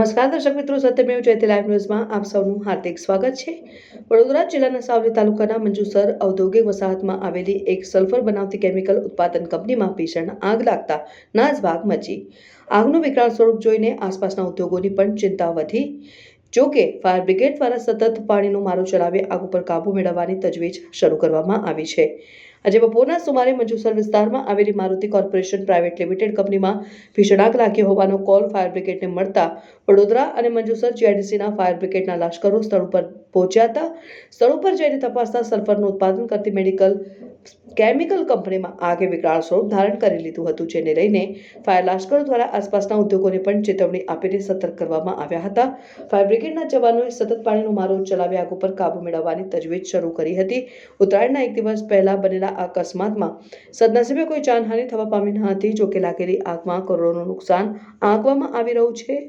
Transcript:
નમસ્કાર, દર્શક મિત્રો સત્યમેવ જયતે લાઈવ ન્યૂઝમાં આપ સૌનું હાર્દિક સ્વાગત છે. વડોદરા જિલ્લાના સાવલી તાલુકાના મંજુસર ઔદ્યોગિક વસાહતમાં આવેલી એક સલ્ફર બનાવતી કેમિકલ ઉત્પાદન કંપનીમાં ભીષણ આગ લાગતા નાસભાગ મચી. આગનું વિકરાળ સ્વરૂપ જોઈને આસપાસના ઉદ્યોગોની પણ ચિંતા વધી. જોકે ફાયર બ્રિગેડ દ્વારા સતત પાણીનો મારો ચલાવી આગ ઉપર કાબુ મેળવવાની તજવીજ શરૂ કરવામાં આવી છે. આજે બપોરના સુમારે મંજુસર વિસ્તારમાં આવેલી મારુતિ કોર્પોરેશન પ્રાઇવેટ લિમિટેડ કંપનીમાં ભીષણ આગ લાગી હોવાનો કોલ ફાયર બ્રિગેડને મળતા વડોદરા અને મંજુસર જીઆઈડીસીના ફાયર બ્રિગેડના લશ્કરો સ્થળ ઉપર પહોંચ્યા હતા. સ્થળ ઉપર જઈને તપાસતા સલ્ફરનું ઉત્પાદન કરતી મેડિકલ કેમિકલ કંપનીમાં આગે વિકરાળ સ્વરૂપ ધારણ કરી લીધું હતું, જેને લઈને ફાયર લશ્કરો દ્વારા આસપાસના ઉદ્યોગોને પણ ચેતવણી આપીને સતર્ક કરવામાં આવ્યા હતા. ફાયર બ્રિગેડના જવાનોએ સતત પાણીનો મારો ચલાવી આગ ઉપર કાબુ મેળવવાની તજવીજ શરૂ કરી હતી. ઉત્તરાયણના એક દિવસ પહેલા બનેલા અકસ્માતમાં સદનસીબે કોઈ જાનહાનિ થવા પામી ન હતી જોકે લાગેલી આગમાં કરોડોનું નુકસાન આંકવામાં આવી રહ્યું છે.